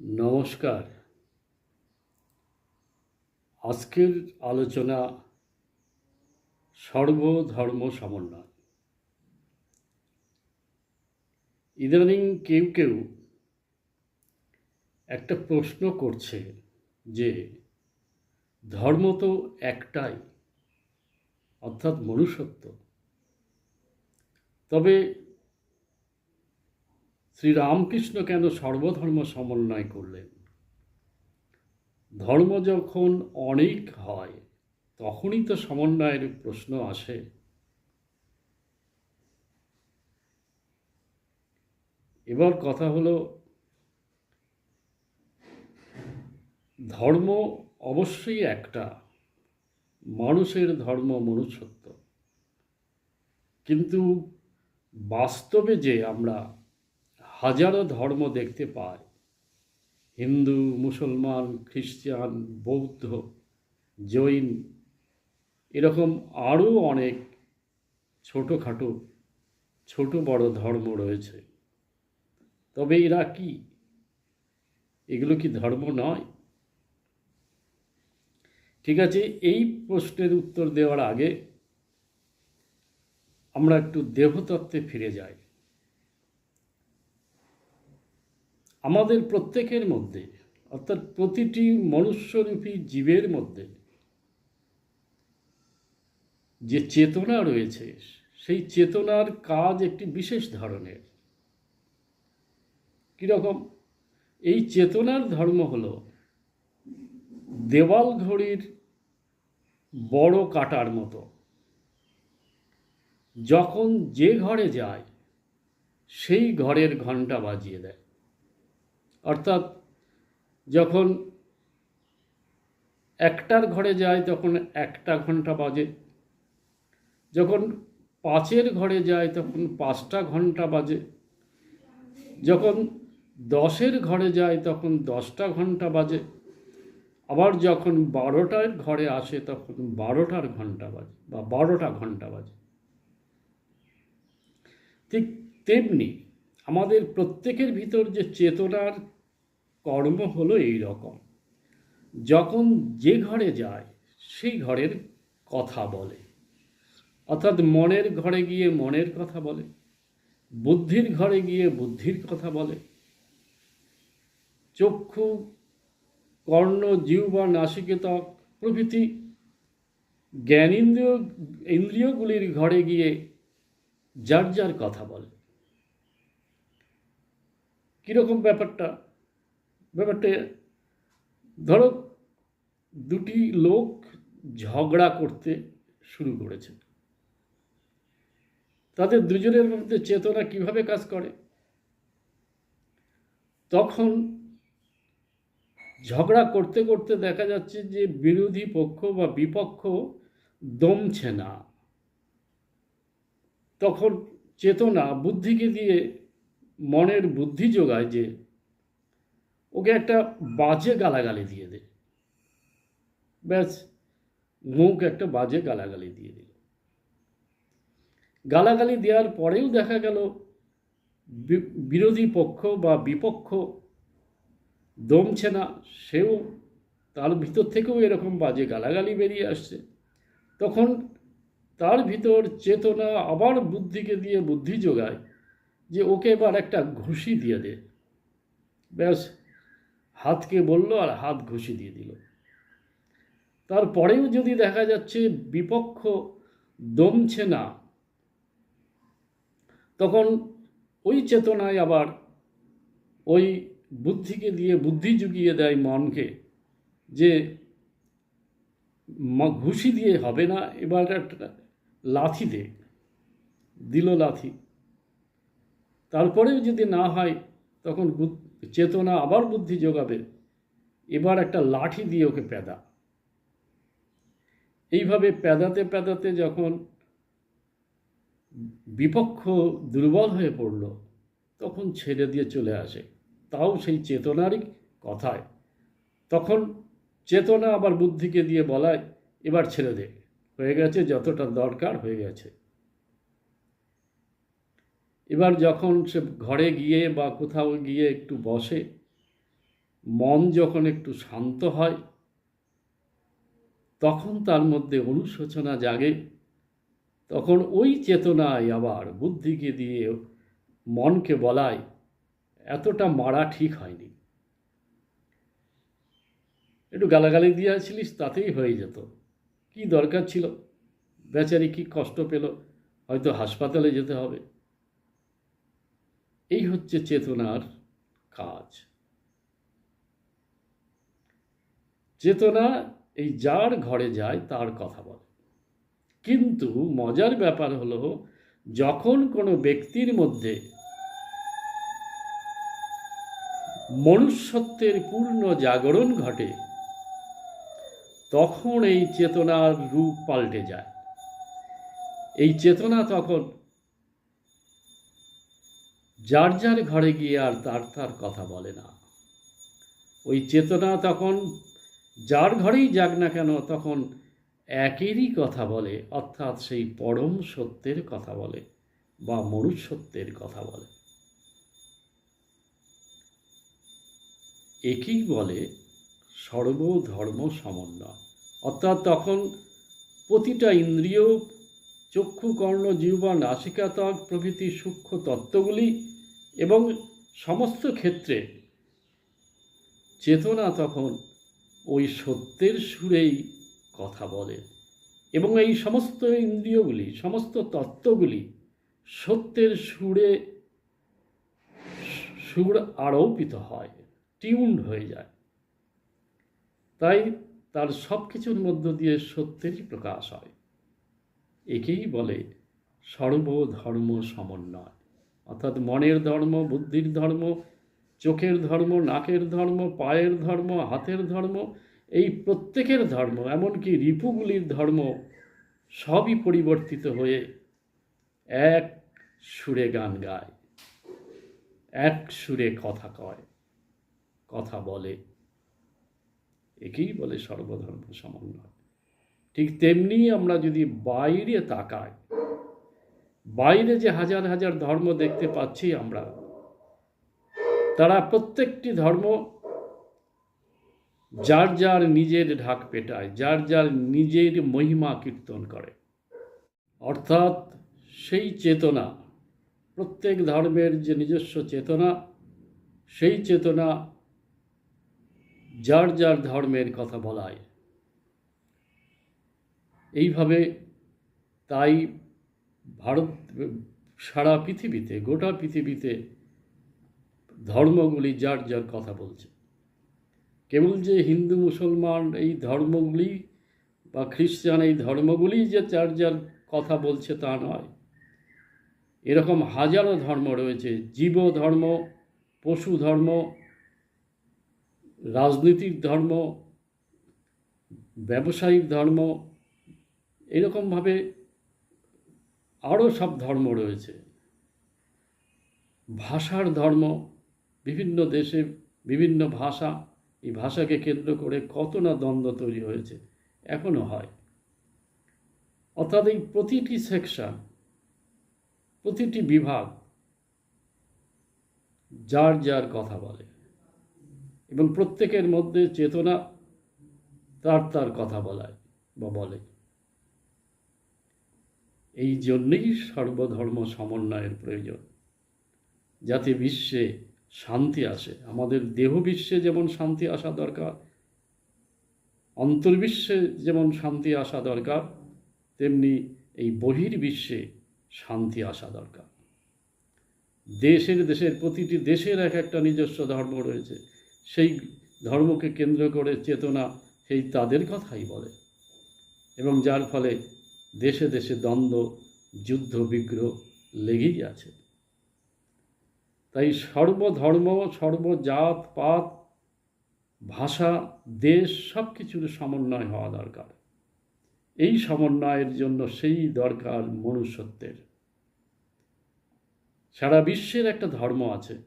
নমস্কার। আজকের আলোচনা সর্বধর্ম সমন্বয়। ইদানিং কেউ কেউ একটা প্রশ্ন করছে যে, ধর্ম তো একটাই, অর্থাৎ মনুষ্যত্ব। তবে শ্রীরামকৃষ্ণ কেন সর্বধর্ম সমন্বয় করলেন? ধর্ম যখন অনেক হয়, তখনই তো সমন্বয়ের প্রশ্ন আসে। এবার কথা হলো, ধর্ম অবশ্যই একটা, মানুষের ধর্ম মনুষ্যত্ব। কিন্তু বাস্তবে যে আমরা হাজারো ধর্ম দেখতে পাই হিন্দু, মুসলমান, খ্রিস্টান, বৌদ্ধ, জৈন, এরকম আরও অনেক ছোটোখাটো ছোট বড় ধর্ম রয়েছে। তবে এরা কি? এগুলো কি ধর্ম নয়? ঠিক আছে, এই প্রশ্নের উত্তর দেওয়ার আগে আমরা একটু দেহতত্ত্বে ফিরে যাই। আমাদের প্রত্যেকের মধ্যে, অর্থাৎ প্রতিটি মনুষ্যরূপী জীবের মধ্যে যে চেতনা রয়েছে, সেই চেতনার কাজ একটি বিশেষ ধরনের। কীরকম? এই চেতনার ধর্ম হল দেওয়াল ঘড়ির বড় কাটার মতো। যখন যে ঘরে যায়, সেই ঘরের ঘণ্টা বাজিয়ে দেয়। অর্থাৎ যখন একটার ঘরে যায়, তখন একটা ঘণ্টা বাজে। যখন পাঁচের ঘরে যায়, তখন পাঁচটা ঘণ্টা বাজে। যখন দশের ঘরে যায়, তখন দশটা ঘণ্টা বাজে। আবার যখন বারোটার ঘরে আসে, তখন বারোটার ঘণ্টা বাজে বা বারোটা ঘণ্টা বাজে। ঠিক তেমনি আমাদের প্রত্যেকের ভিতর যে চেতনার কর্ম হলো এই রকম। যখন যে ঘরে যায়, সেই ঘরের কথা বলে। অর্থাৎ মনের ঘরে গিয়ে মনের কথা বলে, বুদ্ধির ঘরে গিয়ে বুদ্ধির কথা বলে। চক্ষু, কর্ণ, জিহ্বা, নাসিকেতক প্রভৃতি জ্ঞানেন্দ্রিয় ইন্দ্রিয়গুলির ঘরে গিয়ে যার যার কথা বলে। কীরকম ব্যাপারটা? ব্যাপারটা, ধরো দুটি লোক ঝগড়া করতে শুরু করেছে। তাদের দুজনের মধ্যে চেতনা কীভাবে কাজ করে? তখন ঝগড়া করতে করতে দেখা যাচ্ছে যে বিরোধী পক্ষ বা বিপক্ষ দমছে না। তখন চেতনা বুদ্ধিকে দিয়ে মনের বুদ্ধি যোগায় যে ওকে একটা বাজে গালাগালি দিয়ে দে। ব্যাস মুখ একটা বাজে গালাগালি দিয়ে দিল। গালাগালি দেওয়ার পরেও দেখা গেল বিরোধী পক্ষ বা বিপক্ষ দমছে না, সেও তার ভিতর থেকেও এরকম বাজে গালাগালি বেরিয়ে আসছে। তখন তার ভিতর চেতনা আবার বুদ্ধিকে দিয়ে বুদ্ধি যোগায় যে ওকে এবার একটা ঘুষি দিয়ে দে। ব্যাস, হাতকে বলল আর হাত ঘুষি দিয়ে দিল। তারপরেও যদি দেখা যাচ্ছে বিপক্ষ দমছে না, তখন ওই চেতনায় আবার ওই বুদ্ধিকে দিয়ে বুদ্ধি জুগিয়ে দেয় মনকে যে ঘুষি দিয়ে হবে না, এবার একটা লাথি দে। দিল লাথি। তারপরেও যদি না হয়, তখন চেতনা আবার বুদ্ধি যোগাবে। এবার একটা লাঠি দিয়ে ওকে প্যাদা। এইভাবে প্যাদাতে প্যাদাতে যখন বিপক্ষ দুর্বল হয়ে পড়ল, তখন ছেড়ে দিয়ে চলে আসে। তাও সেই চেতনারই কথায়। তখন চেতনা আবার বুদ্ধিকে দিয়ে বলায়, এবার ছেড়ে দে। হয়ে গেছে যতটা দরকার হয়ে গেছে। এবার যখন সে ঘরে গিয়ে বা কোথাও গিয়ে একটু বসে, মন যখন একটু শান্ত হয়, তখন তার মধ্যে অনুশোচনা জাগে, তখন ওই চেতনায় আবার বুদ্ধিকে দিয়ে মনকে বলায়, এতটা মারা ঠিক হয়নি। একটু গালাগালি দিয়েছিলিস, তাতেই হয়ে যেত। কি দরকার ছিল? বেচারি কি কষ্ট পেল? হয়তো হাসপাতালে যেতে হবে। এই হচ্ছে চেতনার কাজ। চেতনা এই যার ঘরে যায়, তার কথা বলে। কিন্তু মজার ব্যাপার হলো, যখন কোনো ব্যক্তির মধ্যে মনুষ্যত্বের পূর্ণ জাগরণ ঘটে, তখন এই চেতনার রূপ পাল্টে যায়। এই চেতনা তখন যার যার ঘরে গিয়ে আর তার তার কথা বলে না। ওই চেতনা তখন যার ঘরেই যাক না কেন তখন একেরই কথা বলে, অর্থাৎ সেই পরম সত্যের কথা বলে বা মনুষ্যত্বের কথা বলে। একেই বলে সর্বধর্ম সমন্বয়। অর্থাৎ তখন প্রতিটা ইন্দ্রিয় চক্ষু কর্ণ জিহ্বা নাসিকা, ত্বক প্রভৃতি সূক্ষ্ম তত্ত্বগুলি এবং সমস্ত ক্ষেত্রে চেতনা তখন ওই সত্যের সুরেই কথা বলে। এবং এই সমস্ত ইন্দ্রিয়গুলি, সমস্ত তত্ত্বগুলি সত্যের সুরে সুর আরোপিত হয়, টিউন্ড হয়ে যায়। তাই তার সব কিছুর মধ্য দিয়ে সত্যেরই প্রকাশ হয়। একেই বলে সর্বধর্ম সমন্বয়। অর্থাৎ মনের ধর্ম, বুদ্ধির ধর্ম, চোখের ধর্ম, নাকের ধর্ম, পায়ের ধর্ম, হাতের ধর্ম, এই প্রত্যেকের ধর্ম, এমনকি রিপুগুলির ধর্ম সবই পরিবর্তিত হয়ে এক সুরে গান গায়, এক সুরে কথা কয়, কথা বলে। একেই বলে সর্বধর্ম সমন্বয়। ঠিক তেমনি আমরা যদি বাইরে তাকাই বাইরে যে হাজার হাজার ধর্ম দেখতে পাচ্ছি আমরা, তারা প্রত্যেকটি ধর্ম যার যার নিজের ঢাক পেটায়, যার যার নিজের মহিমা কীর্তন করে। অর্থাৎ সেই চেতনা, প্রত্যেক ধর্মের যে নিজস্ব চেতনা, সেই চেতনা যার যার ধর্মের কথা বলায়। এইভাবে তাই ভারত, সারা পৃথিবীতে, গোটা পৃথিবীতে ধর্মগুলি যার যার কথা বলছে। কেবল যে হিন্দু, মুসলমান এই ধর্মগুলি বা খ্রিস্টান এই ধর্মগুলি যে যার যার কথা বলছে তা নয়। এরকম হাজারো ধর্ম রয়েছে, জীব ধর্ম, পশু ধর্ম রাজনৈতিক ধর্ম ব্যবসায়িক ধর্ম, এরকমভাবে আরও সব ধর্ম রয়েছে। ভাষার ধর্ম, বিভিন্ন দেশে বিভিন্ন ভাষা, এই ভাষাকে কেন্দ্র করে কত না দ্বন্দ্ব তৈরি হয়েছে এখনও হয়। অর্থাৎ এই প্রতিটি সেকশন প্রতিটি বিভাগ যার যার কথা বলে এবং প্রত্যেকের মধ্যে চেতনা তার তার কথা বলায় বা বলে। এই জন্যেই সর্বধর্ম সমন্বয়ের প্রয়োজন। যাতে বিশ্বে শান্তি আসে। আমাদের দেহ বিশ্বে যেমন শান্তি আসা দরকার, অন্তর্বিশ্বে যেমন শান্তি আসা দরকার, তেমনি এই বহির্বিশ্বে শান্তি আসা দরকার। দেশের দেশের প্রতিটি দেশের এক একটা নিজস্ব ধর্ম রয়েছে। সেই ধর্মকে কেন্দ্র করে চেতনা সেই তাদের কথাই বলে। এবং যার ফলে দেশে দেশে দ্বন্দ্ব, যুদ্ধ, বিগ্রহ লেগেই আছে। তাই সর্বধর্ম, সর্বজাত পাত, ভাষা, দেশ সব কিছুর সমন্বয় হওয়া দরকার। এই সমন্বয়ের জন্য সেই দরকার মনুষ্যত্বের। সারা বিশ্বের একটা ধর্ম আছে।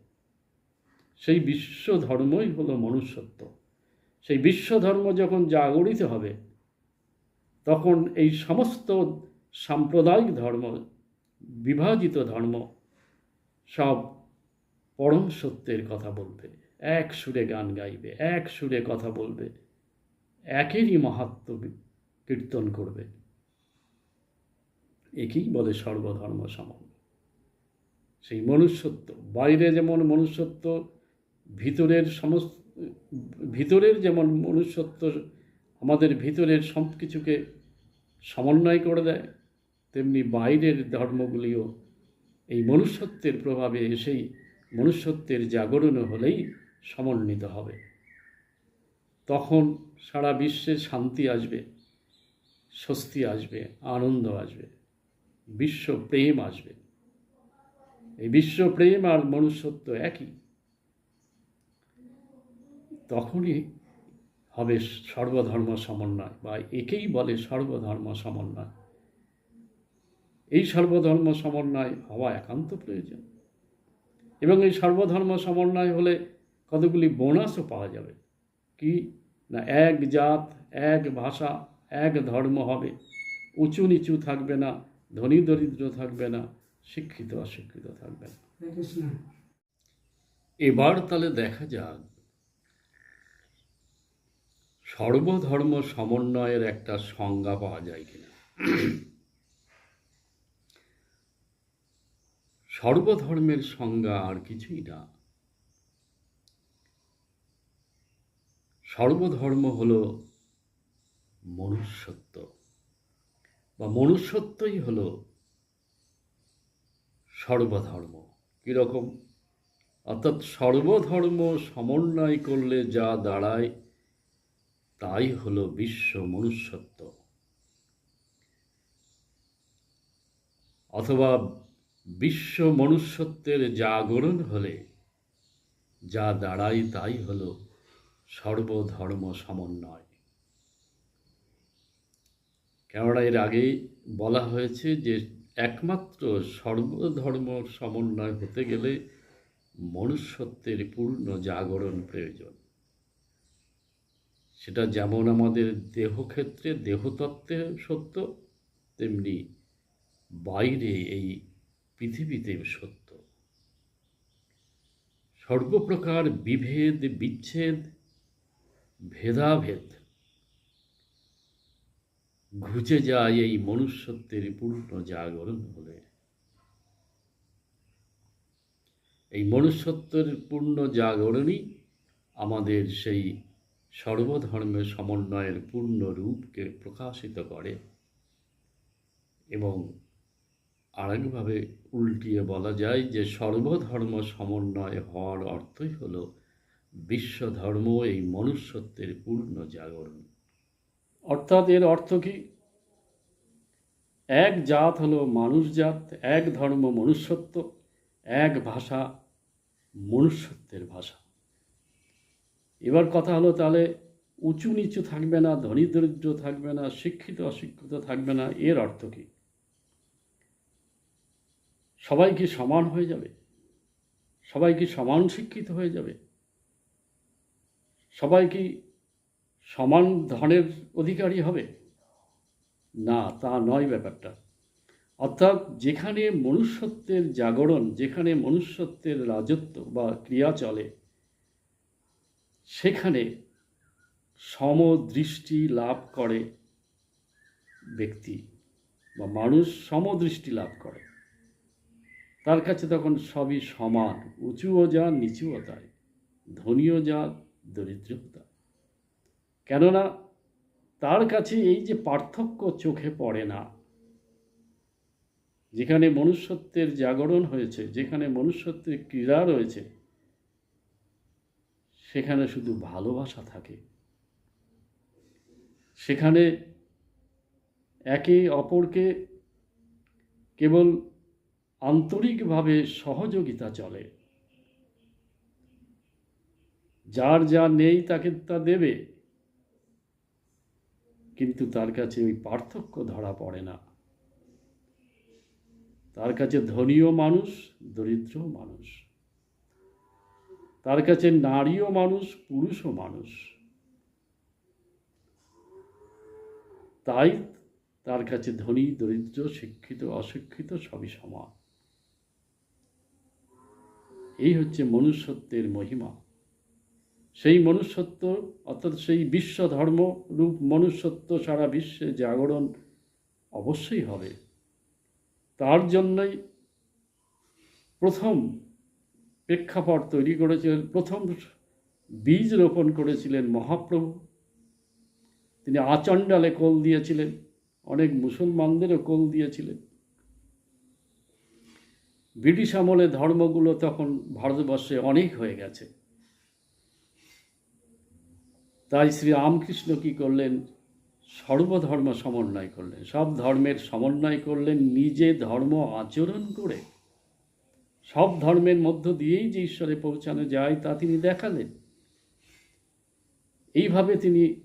সেই বিশ্ব ধর্মই হলো মনুষ্যত্ব। সেই বিশ্ব ধর্ম যখন জাগরিত হবে তখন এই সমস্ত সাম্প্রদায়িক ধর্ম, বিভাজিত ধর্ম, সব পরম সত্যের কথা বলবে। এক সুরে গান গাইবে, এক সুরে কথা বলবে, একেরই মাহাত্ম কীর্তন করবে। একেই বলে সর্বধর্ম সমন্বয় সেই মনুষ্যত্ব, বাইরে যেমন মনুষ্যত্ব, ভিতরের সমস্ত, ভিতরের যেমন মনুষ্যত্ব আমাদের ভিতরের সব কিছুকে সমন্বয় করে দেয়, তেমনি বাইরের ধর্মগুলিও এই মনুষ্যত্বের প্রভাবে এসেই মনুষ্যত্বের জাগরণ হলেই সমন্বিত হবে। তখন সারা বিশ্বে শান্তি আসবে, স্বস্তি আসবে, আনন্দ আসবে, বিশ্ব প্রেম আসবে। এই বিশ্ব প্রেম আর মনুষ্যত্ব একই। তখনই হবে সর্বধর্ম সমন্বয় বা একেই বলে সর্বধর্ম সমন্বয়। এই সর্বধর্ম সমন্বয় হওয়া একান্ত প্রয়োজন। এবং এই সর্বধর্ম সমন্বয় হলে কতগুলি বোনাসও পাওয়া যাবে। কি? না এক জাত এক ভাষা এক ধর্ম হবে। উঁচু নিচু থাকবে না ধনী দরিদ্র থাকবে না শিক্ষিত অশিক্ষিত থাকবে না। এবার তাহলে দেখা যাক সর্বধর্ম সমন্বয়ের একটা সংজ্ঞা পাওয়া যায় কিনা? সর্বধর্মের সংজ্ঞা আর কিছুই না। সর্বধর্ম হল মনুষ্যত্ব। বা মনুষ্যত্বই হল সর্বধর্ম। কীরকম? অর্থাৎ সর্বধর্ম সমন্বয় করলে যা দাঁড়ায় তাই হলো বিশ্ব মনুষ্যত্ব। অথবা বিশ্ব মনুষ্যত্বের জাগরণ হলে, যা দাঁড়ায় তাই হল সর্বধর্ম সমন্বয়। কেননা এর আগে বলা হয়েছে যে একমাত্র সর্বধর্ম সমন্বয় হতে গেলে মনুষ্যত্বের পূর্ণ জাগরণ প্রয়োজন। সেটা যেমন আমাদের দেহক্ষেত্রে, দেহতত্ত্বে সত্য, তেমনি বাইরে এই পৃথিবীতে সত্য। সর্বপ্রকার বিভেদ, বিচ্ছেদ, ভেদাভেদ ঘুচে যায় এই মনুষ্যত্বের পূর্ণ জাগরণ হলে এই মনুষ্যত্বের পূর্ণ জাগরণই আমাদের সেই সর্বধর্মের সমন্বয়ের পূর্ণ রূপকে প্রকাশিত করে এবং আরেকভাবে উল্টিয়ে বলা যায় যে সর্বধর্ম সমন্বয় হওয়ার অর্থই হল বিশ্বধর্ম এই মনুষ্যত্বের পূর্ণ জাগরণ। অর্থাৎ এর অর্থ কি? এক জাত হলো মানুষ জাত, এক ধর্ম মনুষ্যত্ব, এক ভাষা মনুষ্যত্বের ভাষা। এবার কথা হলো তাহলে উঁচু নিচু থাকবে না, ধনী দরিদ্র থাকবে না, শিক্ষিত অশিক্ষিত থাকবে না, এর অর্থ কি? সবাই কি সমান হয়ে যাবে? সবাই কি সমান শিক্ষিত হয়ে যাবে? সবাই কি সমান ধনের অধিকারী হবে? না, তা নয় ব্যাপারটা। অর্থাৎ যেখানে মনুষ্যত্বের জাগরণ, যেখানে মনুষ্যত্বের রাজত্ব বা ক্রিয়া চলে সেখানে সমদৃষ্টি লাভ করে ব্যক্তি বা মানুষ সমদৃষ্টি লাভ করে। তার কাছে তখন সবই সমান, উঁচুও যা নিচুও তাই ধনীও যা দরিদ্রও তা কেননা তার কাছে এই যে পার্থক্য চোখে পড়ে না, যেখানে মনুষ্যত্বের জাগরণ হয়েছে, যেখানে মনুষ্যত্বের ক্রীড়া রয়েছে সেখানে শুধু ভালোবাসা থাকে। সেখানে একে অপরকে কেবল আন্তরিকভাবে সহযোগিতা চলে। যার যা নেই তাকে তা দেবে। কিন্তু তার কাছে ওই পার্থক্য ধরা পড়ে না। তার কাছে ধনীয় মানুষ দরিদ্র মানুষ। তার কাছে নারীও মানুষ, পুরুষও মানুষ। তাই তার কাছে ধনী, দরিদ্র, শিক্ষিত, অশিক্ষিত সবই সমান। এই হচ্ছে মনুষ্যত্বের মহিমা। সেই মনুষ্যত্ব, অর্থাৎ সেই বিশ্ব ধর্ম রূপ মনুষ্যত্ব সারা বিশ্বে জাগরণ অবশ্যই হবে। তার জন্যই প্রথম প্রেক্ষাপট তৈরি করেছিলেন। প্রথম বীজ রোপণ করেছিলেন মহাপ্রভু। তিনি আচণ্ডালে কোল দিয়েছিলেন, অনেক মুসলমানদেরও কোল দিয়েছিলেন। ব্রিটিশ আমলে ধর্মগুলো তখন ভারতবর্ষে অনেক হয়ে গেছে। তাই শ্রী রামকৃষ্ণ কি করলেন? সর্বধর্ম সমন্বয় করলেন। সব ধর্মের সমন্বয় করলেন, নিজে ধর্ম আচরণ করে সব ধর্মের মধ্য দিয়েই যে ঈশ্বরে পৌঁছানো যায় তা তিনি দেখালেন। এইভাবে তিনি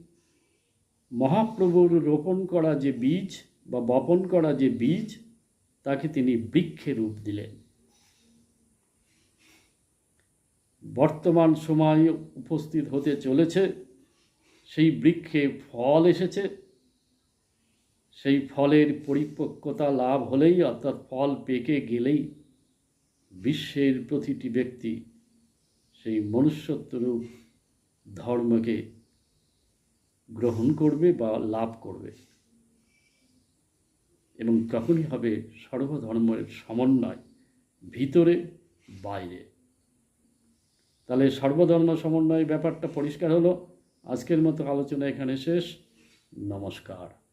মহাপ্রভুর রোপণ করা যে বীজ বা বপন করা যে বীজ, তাকে তিনি বৃক্ষে রূপ দিলেন। বর্তমান সময়ে উপস্থিত হতে চলেছে, সেই বৃক্ষে ফল এসেছে। সেই ফলের পরিপক্কতা লাভ হলেই অর্থাৎ ফল পেকে গেলেই বিশ্বের প্রতিটি ব্যক্তি সেই মনুষ্যত্বরূপ ধর্মকে গ্রহণ করবে বা লাভ করবে। এবং তখনই হবে সর্বধর্মের সমন্বয়, ভিতরে, বাইরে। তাহলে সর্বধর্ম সমন্বয় ব্যাপারটা পরিষ্কার হলো। আজকের মতো আলোচনা এখানে শেষ। নমস্কার।